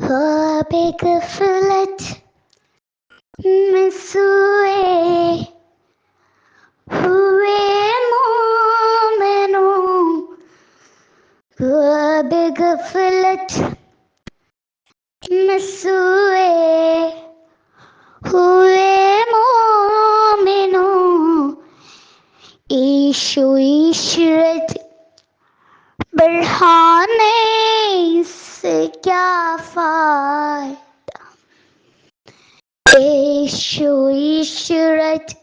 Oh, big fillet, Missue, Hue Momenu, Oh, big fillet, Missue, Hue Momenu, Issue, Issue, क्या फ़ायदा issue Ishrat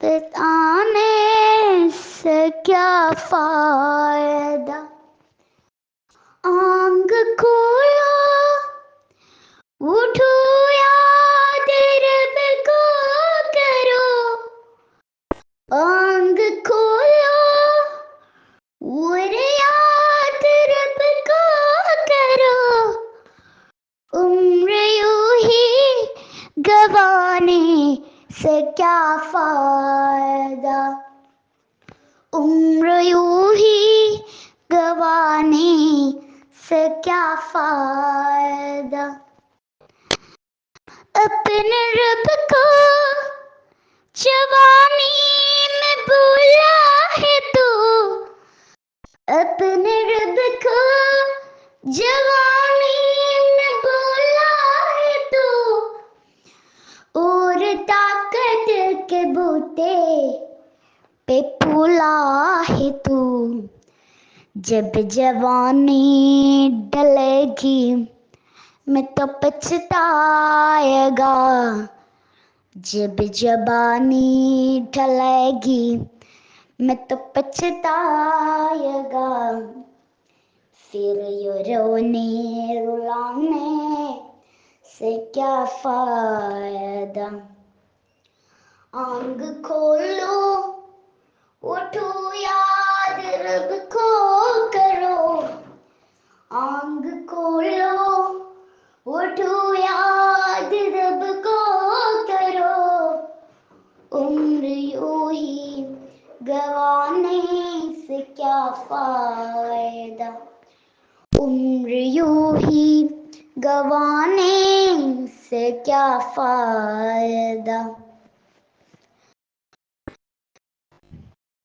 बताने से क्या फ़ायदा आंग खोलो गवाने से क्या फ़ायदा? उम्र यूँ ही गवाने से क्या फ़ायदा? अपने रब को जवानी में भूला है तू। अपने रब को जवानी में भूला है तू और ताकत के बूटे पे फूला है तू। जब जवानी डलेगी, मैं तो पछताएगा। जब जबानी ढलेगी मैं तो पछताएगा। फिर यो रोने रुलाने से क्या फ़ायदा? आंग खोलो, उठो याद रब को करो। आंग खोलो, उठो याद रब को करो। उम्र यू ही गवाने से क्या फ़ायदा? उम्र यूँ ही गवाने से क्या फ़ायदा?